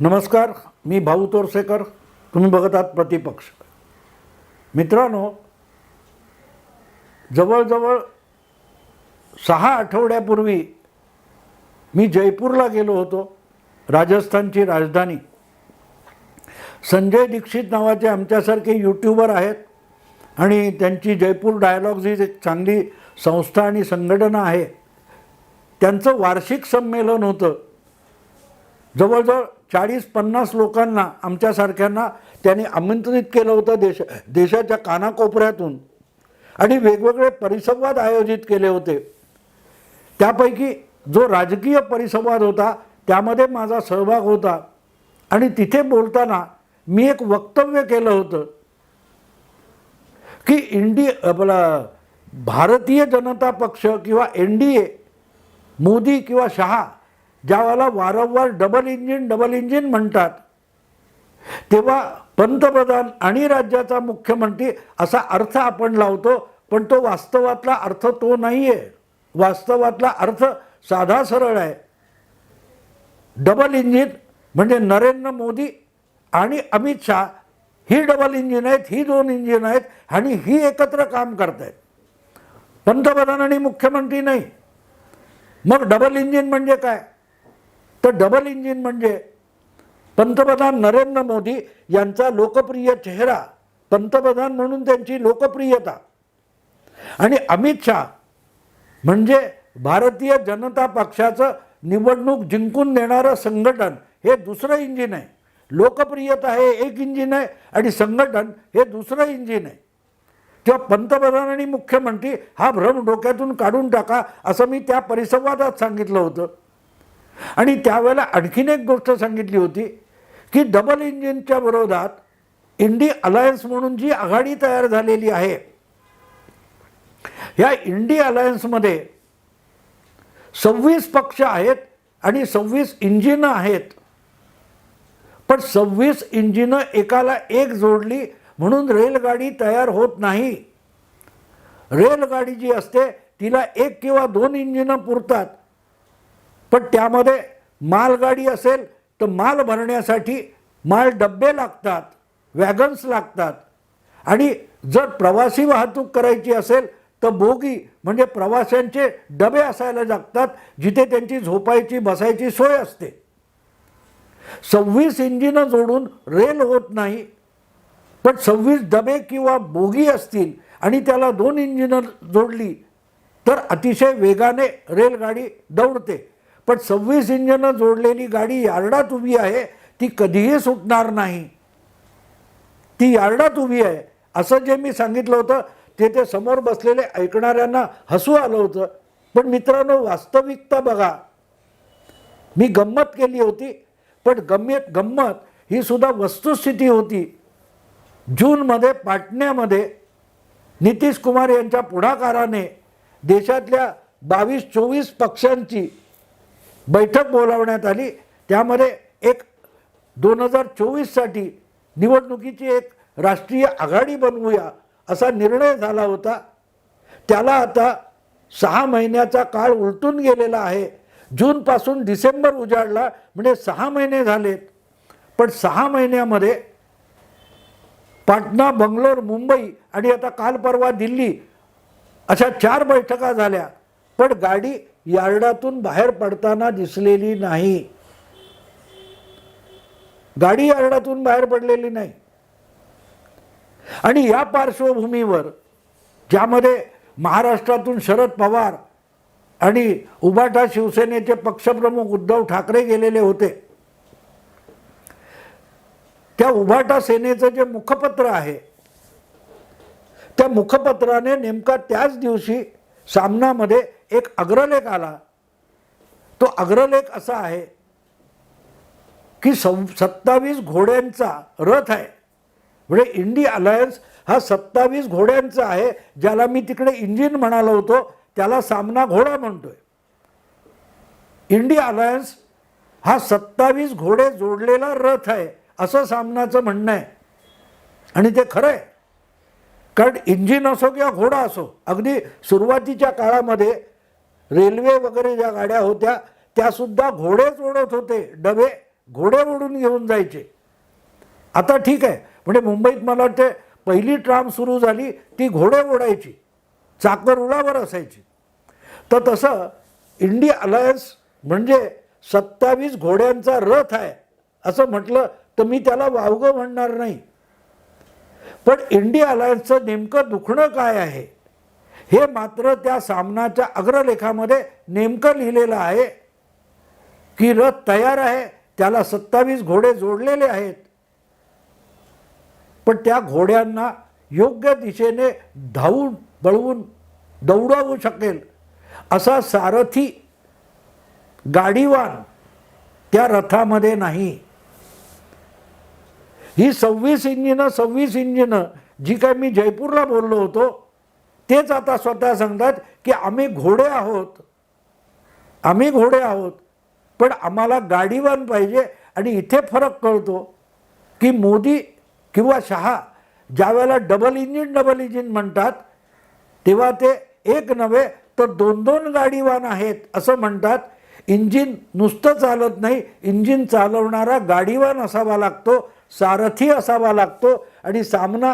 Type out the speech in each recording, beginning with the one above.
नमस्कार मी भाऊ तोरसेकर तुम्ही बघत आहात प्रतिपक्ष. मित्रांनो जवळजवळ सहा आठवड्यापूर्वी मी जयपूरला गेलो होतो राजस्थानची राजधानी. संजय दीक्षित नावाचे आमच्यासारखे यूट्यूबर आहेत आणि त्यांची जयपूर डायलॉग्ज ही एक चांगली संस्था आणि संघटना आहे. त्यांचं वार्षिक संमेलन होतं. जवळजवळ चाळीस पन्नास लोकांना आमच्यासारख्यांना त्यांनी आमंत्रित केलं होतं देश देशाच्या कानाकोपऱ्यातून. आणि वेगवेगळे परिसंवाद आयोजित केले होते. त्यापैकी जो राजकीय परिसंवाद होता त्यामध्ये माझा सहभाग होता. आणि तिथे बोलताना मी एक वक्तव्य केलं होतं की इंडी आपला भारतीय जनता पक्ष किंवा एन डी ए मोदी किंवा शहा ज्यावेळेला वारंवार डबल इंजिन डबल इंजिन म्हणतात तेव्हा पंतप्रधान आणि राज्याचा मुख्यमंत्री असा अर्थ आपण लावतो पण तो वास्तवातला अर्थ तो नाही आहे वास्तवातला अर्थ साधा सरळ आहे. डबल इंजिन म्हणजे नरेंद्र मोदी आणि अमित शहा ही डबल इंजिन आहेत ही दोन इंजिन आहेत आणि ही एकत्र काम करत आहेत पंतप्रधान आणि मुख्यमंत्री नाही. मग डबल इंजिन म्हणजे काय? तर डबल इंजिन म्हणजे पंतप्रधान नरेंद्र मोदी यांचा लोकप्रिय चेहरा पंतप्रधान म्हणून त्यांची लोकप्रियता. आणि अमित शहा म्हणजे भारतीय जनता पक्षाचं निवडणूक जिंकून देणारं संघटन हे दुसरं इंजिन आहे. लोकप्रियता हे एक इंजिन आहे आणि संघटन हे दुसरं इंजिन आहे. तेव्हा पंतप्रधान आणि मुख्यमंत्री हा भ्रम डोक्यातून काढून टाका असं मी त्या परिसंवादात सांगितलं होतं. आणि त्यावेळेला आणखीन एक गोष्ट सांगितली होती की डबल इंजिनच्या विरोधात इंडी अलायन्स म्हणून जी आघाडी तयार झालेली आहे या इंडी अलायन्समध्ये सव्वीस पक्ष आहेत आणि सव्वीस इंजिनं आहेत. पण सव्वीस इंजिनं एकाला एक जोडली म्हणून रेलगाडी तयार होत नाही. रेलगाडी जी असते तिला एक किंवा दोन इंजिनं पुरतात. पण त्यामध्ये मालगाडी असेल तर माल भरण्यासाठी माल डब्बे लागतात वॅगन्स लागतात. आणि जर प्रवासी वाहतूक करायची असेल तर बोगी म्हणजे प्रवाशांचे डबे असायला लागतात जिथे त्यांची झोपायची बसायची सोय असते. सव्वीस इंजिनं जोडून रेल होत नाही पण सव्वीस डबे किंवा बोगी असतील आणि त्याला दोन इंजिनं जोडली तर अतिशय वेगाने रेलगाडी दौडते. पण सव्वीस इंजनं जोडलेली गाडी यार्डात उभी आहे ती कधीही सुटणार नाही. ती यार्डात उभी आहे. असं जे मी सांगितलं होतं ते ते समोर बसलेले ऐकणाऱ्यांना हसू आलं होतं. पण मित्रांनो वास्तविकता बघा. मी गंमत केली होती पण गम्यत गंमत ही सुद्धा वस्तुस्थिती होती. जूनमध्ये पाटण्यामध्ये नितीश कुमार यांच्या पुढाकाराने देशातल्या बावीस चोवीस पक्षांची बैठक बोलावण्यात आली. त्यामध्ये एक दोन हजार चोवीससाठी निवडणुकीची एक राष्ट्रीय आघाडी बनवूया असा निर्णय झाला होता. त्याला आता सहा महिन्याचा काळ उलटून गेलेला आहे. जूनपासून डिसेंबर उजाडला म्हणजे सहा महिने झालेत. पण सहा महिन्यामध्ये पाटणा बंगलोर मुंबई आणि आता काल परवा दिल्ली अशा चार बैठका झाल्या. पण गाडी यार्डातून बाहेर पडताना दिसलेली नाही. गाडी यार्डातून बाहेर पडलेली नाही. आणि या पार्श्वभूमीवर ज्यामध्ये महाराष्ट्रातून शरद पवार आणि उबाटा शिवसेनेचे पक्षप्रमुख उद्धव ठाकरे गेलेले होते त्या उभाटा सेनेचं जे मुखपत्र आहे त्या मुखपत्राने नेमका त्याच दिवशी सामनामध्ये एक अग्रलेख आला. तो अग्रलेख असा आहे की सव सत्तावीस घोड्यांचा रथ आहे. म्हणजे इंडी अलायन्स हा सत्तावीस घोड्यांचा आहे ज्याला मी तिकडे इंजिन म्हणालो होतो त्याला सामना घोडा म्हणतोय. इंडी अलायन्स हा सत्तावीस घोडे जोडलेला रथ आहे असं सामनाचं म्हणणं आहे. आणि ते खरं आहे. कारण इंजिन असो किंवा घोडा असो अगदी सुरुवातीच्या काळामध्ये रेल्वे वगैरे ज्या गाड्या होत्या त्यासुद्धा घोडेच ओढत होते. डबे घोडे ओढून घेऊन जायचे. आता ठीक आहे. म्हणजे मुंबईत मला वाटते पहिली ट्राम सुरू झाली ती घोडे ओढायची. चाकर उडावर असायची. तर तसं इंडिया अलायन्स म्हणजे सत्तावीस घोड्यांचा रथ आहे असं म्हटलं तर मी त्याला वावगं म्हणणार नाही. पण इंडिया अलायन्सचं नेमकं दुखणं काय आहे? हे मात्र त्या सामनाच्या अग्रलेखामध्ये नेमकं लिहिलेलं आहे. की रथ तयार आहे त्याला सत्तावीस घोडे जोडलेले आहेत. पण त्या घोड्यांना योग्य दिशेने धावून बळवून दौडवू शकेल असा सारथी गाडीवान त्या रथामध्ये नाही. ही सव्वीस इंजिनं सव्वीस इंजिनं जी काय मी जयपूरला बोललो होतो तेच आता स्वतः सांगतात की आम्ही घोडे आहोत. आम्ही घोडे आहोत. पण आम्हाला गाडीवान पाहिजे आणि इथे फरक कळतो की मोदी किंवा शहा ज्यावेळेला डबल इंजिन डबल इंजिन म्हणतात तेव्हा ते एक नव्हे तर दोन दोन गाडीवान आहेत असं म्हणतात. इंजिन नुसतं चालत नाही. इंजिन चालवणारा गाडीवान असावा लागतो सारथी असावा लागतो आणि सामना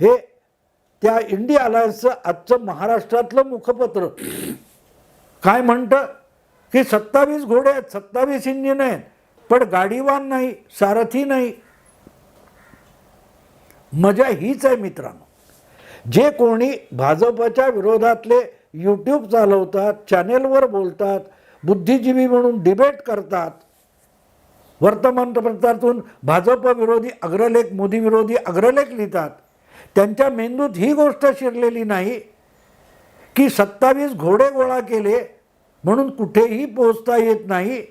हे त्या इंडिया अलायन्सचं आजचं महाराष्ट्रातलं मुखपत्र. काय म्हणतं? की सत्तावीस घोडे आहेत सत्तावीस इंजिन आहेत पण गाडीवान नाही सारथी नाही. मजा हीच आहे मित्रांनो. जे कोणी भाजपच्या विरोधातले यूट्यूब चालवतात चॅनेलवर बोलतात बुद्धिजीवी म्हणून डिबेट करतात वर्तमानपत्रातून भाजप विरोधी अग्रलेख मोदी विरोधी अग्रलेख लिहितात त्यांच्या मेंदूत ही गोष्ट शिरलेली नाही की सत्तावीस घोडे गोळा केले म्हणून कुठेही पोचता येत नाही.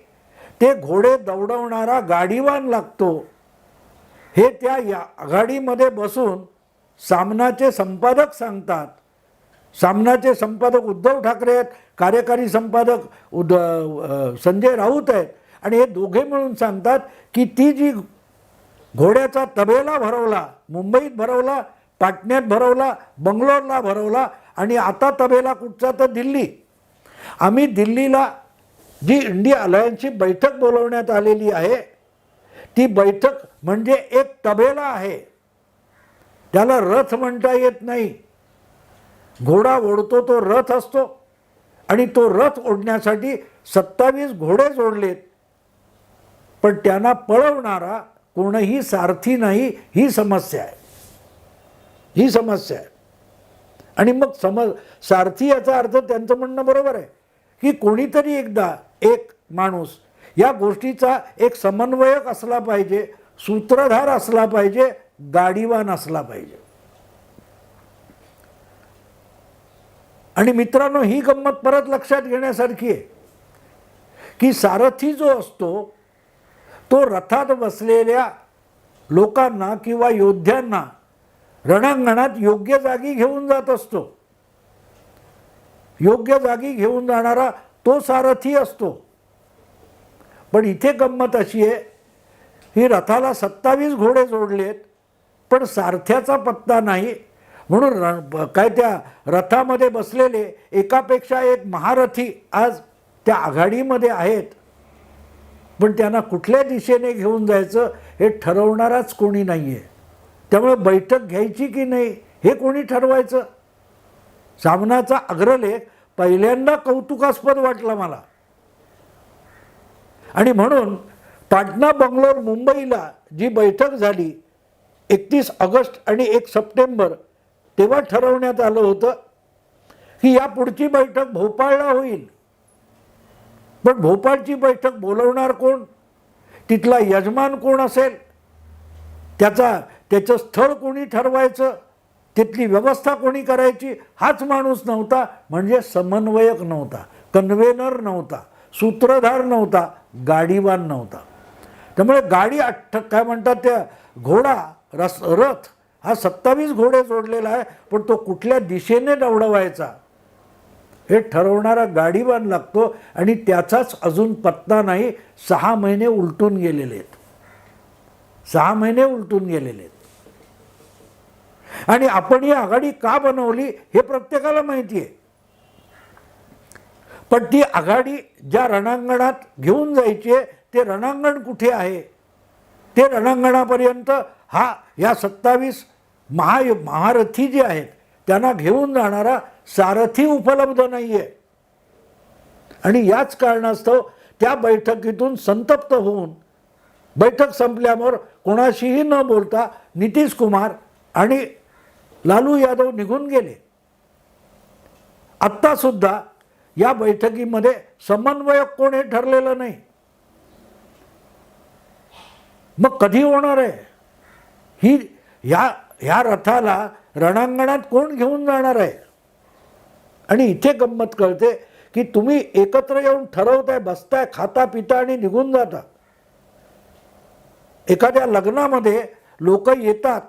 ते घोडे दौडवणारा गाडीवान लागतो. हे त्या या आघाडीमध्ये बसून सामनाचे संपादक सांगतात. सामनाचे संपादक उद्धव ठाकरे आहेत कार्यकारी संपादक उद संजय राऊत आहेत आणि हे दोघे मिळून सांगतात की ती जी घोड्याचा तबेला भरवला मुंबईत भरवला पाटण्यात भरवला बंगलोरला भरवला आणि आता तबेला कुठचा तर दिल्ली. आम्ही दिल्लीला जी इंडिया अलायन्सची बैठक बोलवण्यात आलेली आहे ती बैठक म्हणजे एक तबेला आहे. त्याला रथ म्हणता येत नाही. घोडा ओढतो तो रथ असतो आणि तो रथ ओढण्यासाठी सत्तावीस घोडे जोडलेत. पण त्यांना पळवणारा कोणही सारथी नाही ही समस्या आहे. ही समस्या आहे. आणि मग समज सारथी याचा अर्थ त्यांचं म्हणणं बरोबर आहे की कोणीतरी एकदा एक माणूस या गोष्टीचा एक समन्वयक असला पाहिजे सूत्रधार असला पाहिजे गाडीवान असला पाहिजे. आणि मित्रांनो ही गंमत परत लक्षात घेण्यासारखी आहे की सारथी जो असतो तो रथात बसलेल्या लोकांना किंवा योद्ध्यांना रणांगणात योग्य जागी घेऊन जात असतो. योग्य जागी घेऊन जाणारा तो सारथी असतो. पण इथे गंमत अशी आहे ही रथाला सत्तावीस घोडे जोडलेत पण सारथ्याचा पत्ता नाही. म्हणून रण काय त्या रथामध्ये बसलेले एकापेक्षा एक महारथी आज त्या आघाडीमध्ये आहेत. पण त्यांना कुठल्या दिशेने घेऊन जायचं हे ठरवणाराच कोणी नाही आहे त्यामुळे बैठक घ्यायची की नाही हे कोणी ठरवायचं? सामनाचा अग्रलेख पहिल्यांदा कौतुकास्पद वाटला मला. आणि म्हणून पाटणा बंगलोर मुंबईला जी बैठक झाली एकतीस ऑगस्ट आणि एक सप्टेंबर तेव्हा ठरवण्यात आलं होतं की या पुढची बैठक भोपाळला होईल. पण भोपाळची बैठक बोलवणार कोण? तिथला यजमान कोण असेल? त्याचा त्याचं स्थळ कोणी ठरवायचं तिथली व्यवस्था कोणी करायची हाच माणूस नव्हता. म्हणजे समन्वयक नव्हता कन्व्हेनर नव्हता सूत्रधार नव्हता गाडीवान नव्हता. त्यामुळे गाडी अठ्ठ काय म्हणतात त्या घोडा रस रथ हा सत्तावीस घोडे जोडलेला आहे पण तो कुठल्या दिशेने दौडवायचा? हे ठरवणारा गाडीवान लागतो आणि त्याचाच अजून पत्ता नाही सहा महिने उलटून गेलेले आहेत. सहा महिने उलटून गेलेले आहेत. आणि आपण ही आघाडी का बनवली हे प्रत्येकाला माहिती आहे. पण ती आघाडी ज्या रणांगणात घेऊन जायची आहे ते रणांगण कुठे आहे? ते रणांगणापर्यंत हा या सत्तावीस महा महारथी जे आहेत त्यांना घेऊन जाणारा सारथी उपलब्ध नाही आहे आणि याच कारणास्तव त्या बैठकीतून संतप्त होऊन बैठक संपल्यावर कोणाशीही न बोलता नितीश कुमार आणि लालू यादव निघून गेले. आत्तासुद्धा या बैठकीमध्ये समन्वयक कोण हे ठरलेलं नाही. मग कधी होणार आहे? ही ह्या ह्या रथाला रणांगणात कोण घेऊन जाणार आहे? आणि इथे गंमत कळते की तुम्ही एकत्र येऊन ठरवताय बसताय खाता पिता आणि निघून जाता. एखाद्या लग्नामध्ये लोक येतात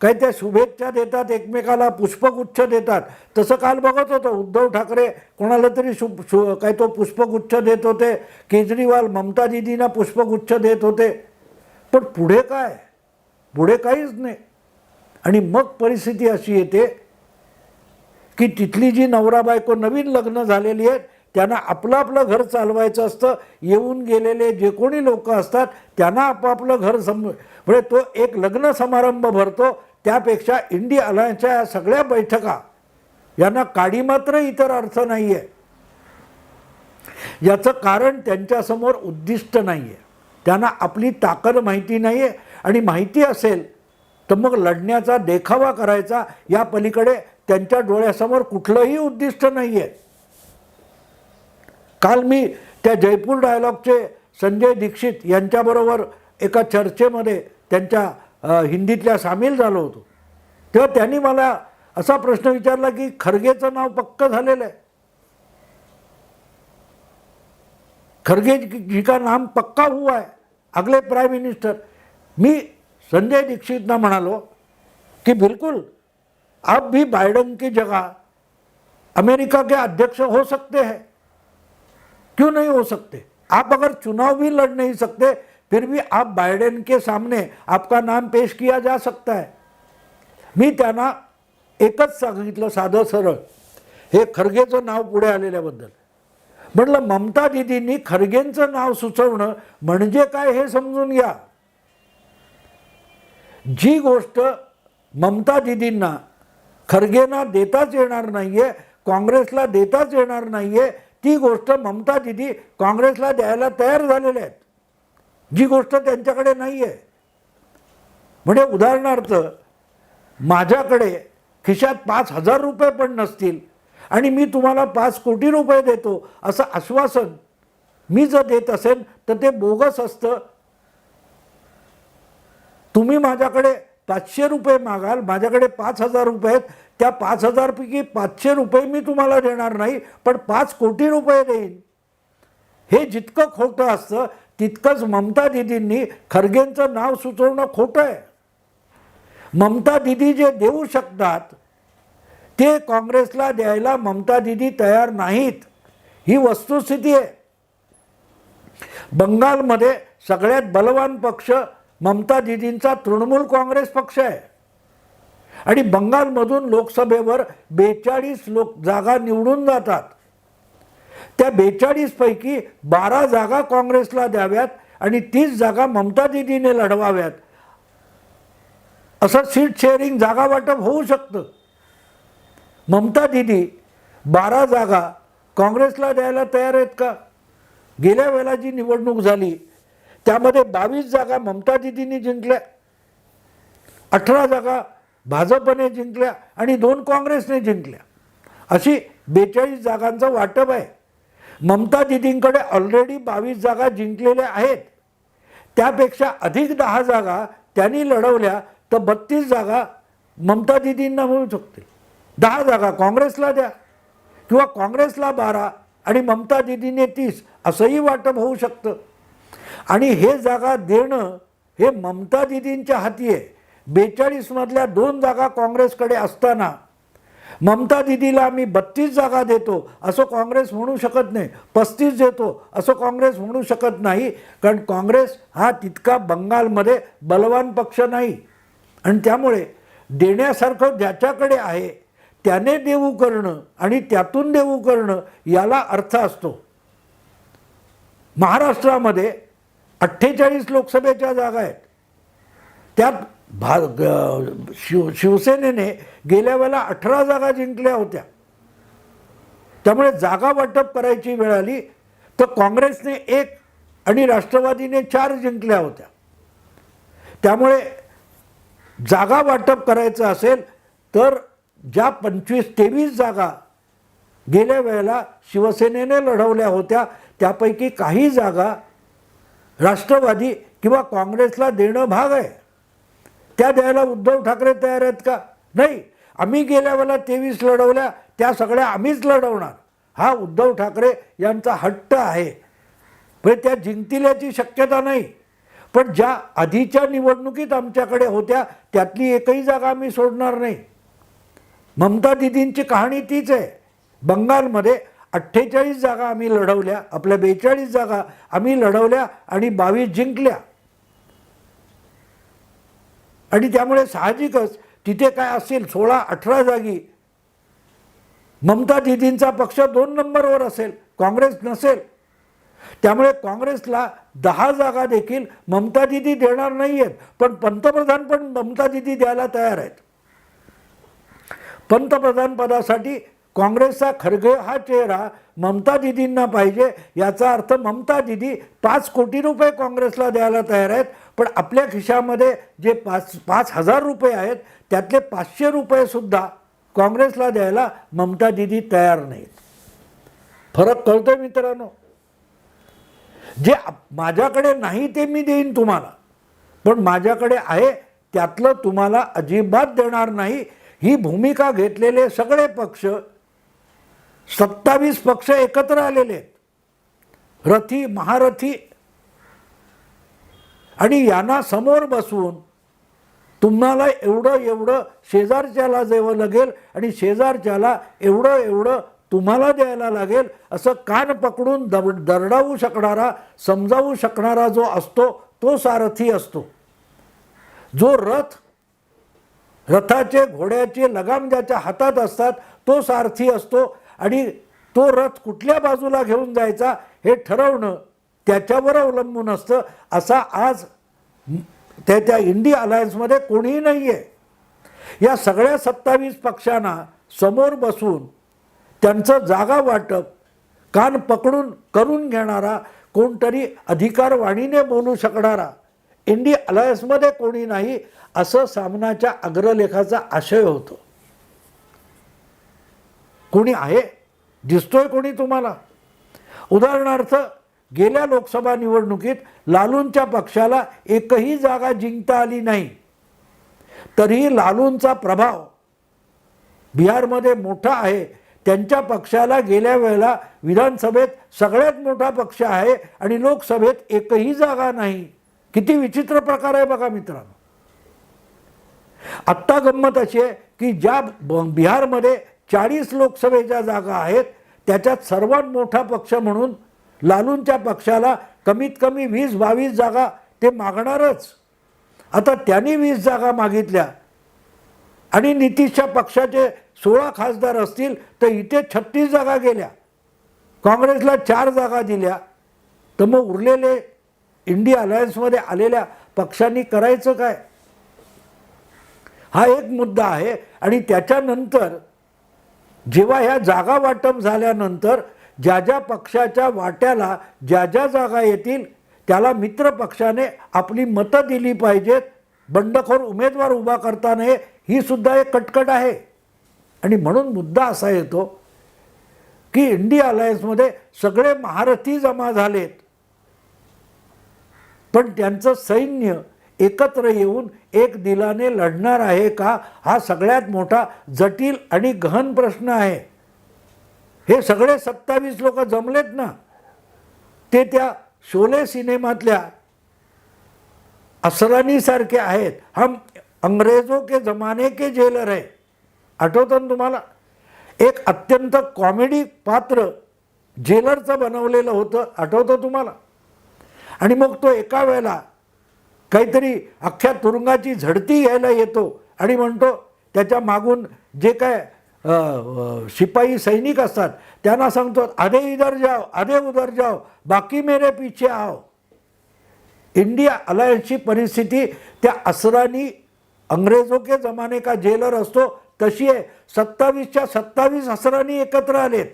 काही त्या शुभेच्छा देतात एकमेकाला पुष्पगुच्छ देतात. तसं काल बघत होतं उद्धव ठाकरे कोणाला तरी शु शु काय तो पुष्पगुच्छ देत होते केजरीवाल ममता दिदींना पुष्पगुच्छ देत होते. पण पुढे काय? पुढे काहीच नाही. आणि मग परिस्थिती अशी येते की तिथली जी नवरा बायको नवीन लग्न झालेली आहेत त्यांना आपलं आपलं घर चालवायचं असतं येऊन गेलेले जे कोणी लोक असतात त्यांना आपापलं घर सम म्हणजे तो एक लग्न समारंभ भरतो त्यापेक्षा इंडिया अलायन्सच्या या सगळ्या बैठका यांना काडी मात्र इतर अर्थ नाही आहे याचं कारण त्यांच्यासमोर उद्दिष्ट नाही आहे त्यांना आपली ताकद माहिती नाही आहे आणि माहिती असेल तर मग लढण्याचा देखावा करायचा या पलीकडे त्यांच्या डोळ्यासमोर कुठलंही उद्दिष्ट नाही आहे काल मी त्या जयपूर डायलॉगचे संजय दीक्षित यांच्याबरोबर एका चर्चेमध्ये त्यांच्या हिंदीतल्या सामील झालो होतो. तेव्हा त्यांनी मला असा प्रश्न विचारला की खरगेचं नाव पक्क झालेलं आहे. खरगे जी का नाम पक्का हुआ है अगले प्राईम मिनिस्टर मी संजय दीक्षितना म्हणालो की बिलकुल आप भी बायडन की जगह अमेरिका के अध्यक्ष हो सकते हैं. क्यों नहीं हो सकते? आप अगर चुनाव भी लड़ नहीं सकते फिर भी आप बाइडेन के सामने आपका नाम पेश किया जा सकता है। मी त्यांना एकच सांगितलं साधं सरळ. हे खरगेचं नाव पुढे आलेल्याबद्दल. म्हटलं ममता दिदींनी खरगेंचं नाव सुचवणं म्हणजे काय हे समजून घ्या. जी गोष्ट ममता दिदींना खरगेंना देताच येणार नाहीये काँग्रेसला देताच येणार नाहीये ती गोष्ट ममता दिदी काँग्रेसला द्यायला तयार झालेल्या आहेत. जी गोष्ट त्यांच्याकडे नाही आहे म्हणजे उदाहरणार्थ माझ्याकडे खिशात पाच हजार रुपये पण नसतील आणि मी तुम्हाला पाच कोटी रुपये देतो असं आश्वासन मी जर देत असेल तर ते बोगस असतं. तुम्ही माझ्याकडे पाचशे रुपये मागाल माझ्याकडे पाच हजार रुपये आहेत त्या पाच हजारपैकी पाचशे रुपये मी तुम्हाला देणार नाही पण पाच कोटी रुपये देईन. हे जितकं खोटं असतं तितकंच ममता दिदींनी खरगेंचं नाव सुचवणं खोटं आहे. ममता दिदी जे देऊ शकतात ते काँग्रेसला द्यायला ममता दिदी तयार नाहीत. ही वस्तुस्थिती आहे. बंगालमध्ये सगळ्यात बलवान पक्ष ममता दिदींचा तृणमूल काँग्रेस पक्ष आहे. आणि बंगालमधून लोकसभेवर बेचाळीस लोक जागा निवडून जातात. त्या बेचाळीसपैकी बारा जागा काँग्रेसला द्याव्यात आणि तीस जागा ममता दिदीने लढवाव्यात. असं सीट शेअरिंग जागा वाटप होऊ शकतं. ममता दिदी बारा जागा काँग्रेसला द्यायला तयार आहेत का? गेल्या वेळेला जी निवडणूक झाली त्यामध्ये बावीस जागा ममता दिदींनी जिंकल्या. अठरा जागा भाजपने जिंकल्या आणि दोन काँग्रेसने जिंकल्या. अशी बेचाळीस जागांचं वाटप आहे. ममता दिदींकडे ऑलरेडी बावीस जागा जिंकलेल्या आहेत. त्यापेक्षा अधिक दहा जागा त्यांनी लढवल्या तर बत्तीस जागा ममता दिदींना मिळू शकतील. दहा जागा काँग्रेसला द्या किंवा काँग्रेसला बारा आणि ममता दिदीने तीस असंही वाटप होऊ शकतं. आणि हे जागा देणं हे ममता दिदींच्या हाती आहे. बेचाळीसमधल्या दोन जागा काँग्रेसकडे असताना ममता दिदीला आम्ही बत्तीस जागा देतो असं काँग्रेस म्हणू शकत नाही. पस्तीस देतो असं काँग्रेस म्हणू शकत नाही. कारण काँग्रेस हा तितका बंगालमध्ये बलवान पक्ष नाही. आणि त्यामुळे देण्यासारखं ज्याच्याकडे आहे त्याने देऊ करणं आणि त्यातून देऊ करणं याला अर्थ असतो. महाराष्ट्रामध्ये अठ्ठेचाळीस लोकसभेच्या जागा आहेत. त्यात भा शिव शिवसेनेने गेल्या वेळेला अठरा जागा जिंकल्या होत्या. त्यामुळे जागा वाटप करायची वेळ आली तर काँग्रेसने एक आणि राष्ट्रवादीने चार जिंकल्या होत्या. त्यामुळे जागा वाटप करायचं असेल तर ज्या पंचवीस तेवीस जागा गेल्या वेळेला शिवसेनेने लढवल्या होत्या त्यापैकी काही जागा राष्ट्रवादी किंवा काँग्रेसला देणं भाग आहे. त्या द्यायला उद्धव ठाकरे तयार आहेत का? नाही. आम्ही गेल्या वेळेला तेवीस लढवल्या त्या सगळ्या आम्हीच लढवणार. हा उद्धव ठाकरे यांचा हट्ट आहे. पण त्या जिंकतील याची शक्यता नाही. पण ज्या आधीच्या निवडणुकीत आमच्याकडे होत्या त्यातली एकही जागा आम्ही सोडणार नाही. ममता दिदींची कहाणी तीच आहे. बंगालमध्ये अठ्ठेचाळीस जागा आम्ही लढवल्या आपल्या बेचाळीस जागा आम्ही लढवल्या आणि बावीस जिंकल्या. आणि त्यामुळे साहजिकच तिथे काय असेल सोळा अठरा जागी ममता दिदींचा पक्ष दोन नंबरवर असेल काँग्रेस नसेल. त्यामुळे काँग्रेसला दहा जागा देखील ममता दिदी देणार नाही आहेत पण पंतप्रधान पण ममता दिदी द्यायला तयार आहेत. पंतप्रधानपदासाठी काँग्रेसचा खरगे हा चेहरा ममता दिदींना पाहिजे याचा अर्थ ममता दिदी पाच कोटी रुपये काँग्रेसला द्यायला तयार आहेत पण आपल्या खिशामध्ये जे पाच पाच हजार रुपये आहेत त्यातले पाचशे रुपयेसुद्धा काँग्रेसला द्यायला ममता दिदी तयार नाहीत. फरक कळतो मित्रांनो? जे आप- माझ्याकडे नाही ते मी देईन तुम्हाला पण माझ्याकडे आहे त्यातलं तुम्हाला अजिबात देणार नाही. ही भूमिका घेतलेले सगळे पक्ष सत्तावीस पक्ष एकत्र आलेले आहेत. रथी महारथी आणि यांना समोर बसून तुम्हाला एवढं एवढं शेजारच्याला द्यावं लागेल आणि शेजारच्याला एवढं एवढं तुम्हाला द्यायला लागेल असं कान पकडून दब दरडावू शकणारा समजावू शकणारा जो असतो तो सारथी असतो. जो रथ रथाचे घोड्याचे लगाम ज्याच्या हातात असतात तो सारथी असतो आणि तो रथ कुठल्या बाजूला घेऊन जायचा हे ठरवणं त्याच्यावर अवलंबून असतं. असा आज त्या त्या इंडिया अलायन्समध्ये कोणीही नाही आहे या सगळ्या सत्तावीस पक्षांना समोर बसून त्यांचं जागा वाटप कान पकडून करून घेणारा कोणतरी अधिकारवाणीने बोलू शकणारा इंडिया अलायन्समध्ये कोणी नाही असं सामनाच्या अग्रलेखाचा आशय होतो. कोणी आहे? दिसतोय कोणी तुम्हाला? उदाहरणार्थ गेल्या लोकसभा निवडणुकीत लालूंच्या पक्षाला एकही जागा जिंकता आली नाही. तरीही लालूंचा प्रभाव बिहारमध्ये मोठा आहे. त्यांच्या पक्षाला गेल्या वेळेला विधानसभेत सगळ्यात मोठा पक्ष आहे आणि लोकसभेत एकही जागा नाही. किती विचित्र प्रकार आहे बघा मित्रांनो. आत्ता गंमत अशी आहे की ज्या बिहारमध्ये चाळीस लोकसभेच्या जागा आहेत त्याच्यात सर्वात मोठा पक्ष म्हणून लालूंच्या पक्षाला कमीत कमी वीस बावीस जागा ते मागणारच. आता त्यांनी वीस जागा मागितल्या. आणि नितीशच्या पक्षाचे सोळा खासदार असतील तर इथे छत्तीस जागा गेल्या. काँग्रेसला चार जागा दिल्या. तर मग उरलेले इंडिया अलायन्समध्ये आलेल्या पक्षांनी करायचं काय? हा एक मुद्दा आहे. आणि त्याच्यानंतर जेव्हा ह्या जागा वाटप झाल्यानंतर ज्या ज्या पक्षाच्या वाट्याला ज्या ज्या जागा येतील त्याला मित्र पक्षाने आपली मतं दिली पाहिजेत. बंडखोर उमेदवार उभा करताना ही सुद्धा एक कटकट आहे. आणि म्हणून मुद्दा असा येतो की इंडिया अलायन्समध्ये सगळे महारथी जमा झालेत. पण त्यांचं सैन्य एकत्र येऊन एक दिलाने लढणार आहे का हा सगळ्यात मोठा जटिल आणि गहन प्रश्न आहे. हे सगळे सत्तावीस लोक जमलेत ना ते त्या शोले सिनेमातल्या असरानीसारखे आहेत. हम अंग्रेजों के जमाने के जेलर आहे आठवतं ना तुम्हाला? एक अत्यंत कॉमेडी पात्र जेलरचं बनवलेलं होतं. आठवतं तुम्हाला? आणि मग तो एका वेळेला काहीतरी अख्ख्या तुरुंगाची झडती घ्यायला येतो आणि म्हणतो त्याच्या मागून जे काय शिपाई सैनिक असतात. त्यांना सांगतो आधे इधर जाओ आधे उधर जाओ बाकी मेरे पीछे आओ. इंडिया अलायन्सची परिस्थिती त्या असरानी अंग्रेजो के जमाने का जेलर असतो तशी आहे. सत्तावीसच्या सत्तावीस असरांनी एकत्र आलेत.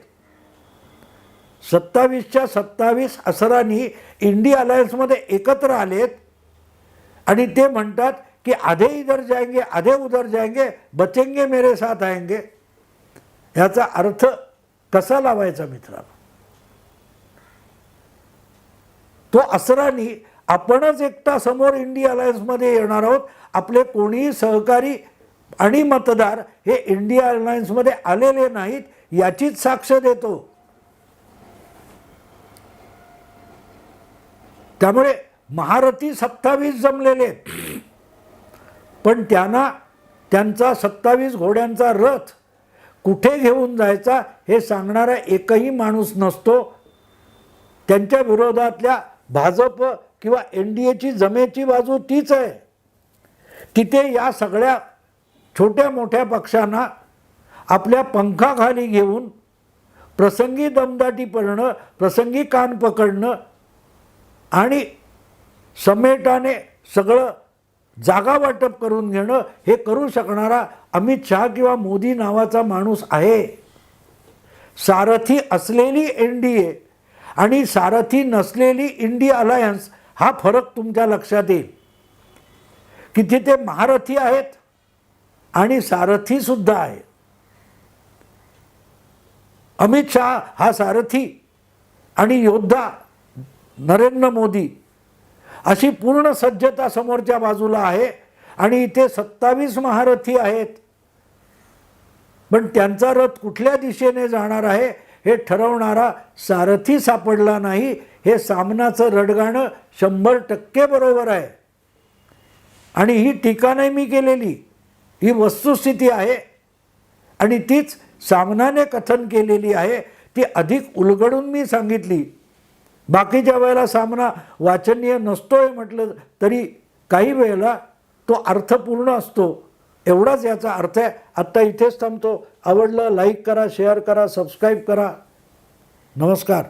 सत्तावीसच्या सत्तावीस असरानी इंडिया अलायन्समध्ये एकत्र आलेत. आणि ते म्हणतात की आधे इधर जाएंगे आधे उधर जाएंगे बचेंगे मेरे साथ आएंगे. ह्याचा अर्थ कसा लावायचा मित्रांनो? तो असरानी आपणच एकटा समोर इंडिया अलायन्समध्ये येणार आहोत. आपले कोणीही सहकारी आणि मतदार हे इंडिया अलायन्समध्ये आलेले नाहीत याचीच साक्ष देतो. त्यामुळे महारथी सत्तावीस जमलेले पण त्यांना त्यांचा सत्तावीस घोड्यांचा रथ कुठे घेऊन जायचा हे सांगणारा एकही माणूस नसतो. त्यांच्या विरोधातल्या भाजप किंवा एन डी एची जमेची बाजू तीच आहे. तिथे या सगळ्या छोट्या मोठ्या पक्षांना आपल्या पंखाखाली घेऊन प्रसंगी दमदाटी पडणं प्रसंगी कान पकडणं आणि समेटाने सगळं जागा वाटप करून घेणं हे करू शकणारा अमित शहा किंवा मोदी नावाचा माणूस आहे. सारथी असलेली एन डी ए आणि सारथी नसलेली इंडिया अलायन्स हा फरक तुमच्या लक्षात येईल. की तिथे महारथी आहेत आणि सारथी सुद्धा आहे अमित शहा हा सारथी आणि योद्धा नरेंद्र मोदी अशी पूर्ण सज्जता समोरच्या बाजूला आहे आणि इथे सत्तावीस महारथी आहेत. पण त्यांचा रथ कुठल्या दिशेने जाणार आहे हे ठरवणारा सारथी सापडला नाही हे सामनाचं रडगाणं शंभर टक्के बरोबर आहे. आणि ही टीका नाही मी केलेली ही वस्तुस्थिती आहे. आणि तीच सामनाने कथन केलेली आहे ती अधिक उलगडून मी सांगितली. बाकीच्या वेळेला सामना वाचनीय नसतोय म्हटलं तरी काही वेळेला तो अर्थपूर्ण असतो. एवढाच याचा अर्थ आहे. आत्ता इथेच थांबतो. आवडलं लाईक करा शेअर करा सबस्क्राईब करा. नमस्कार.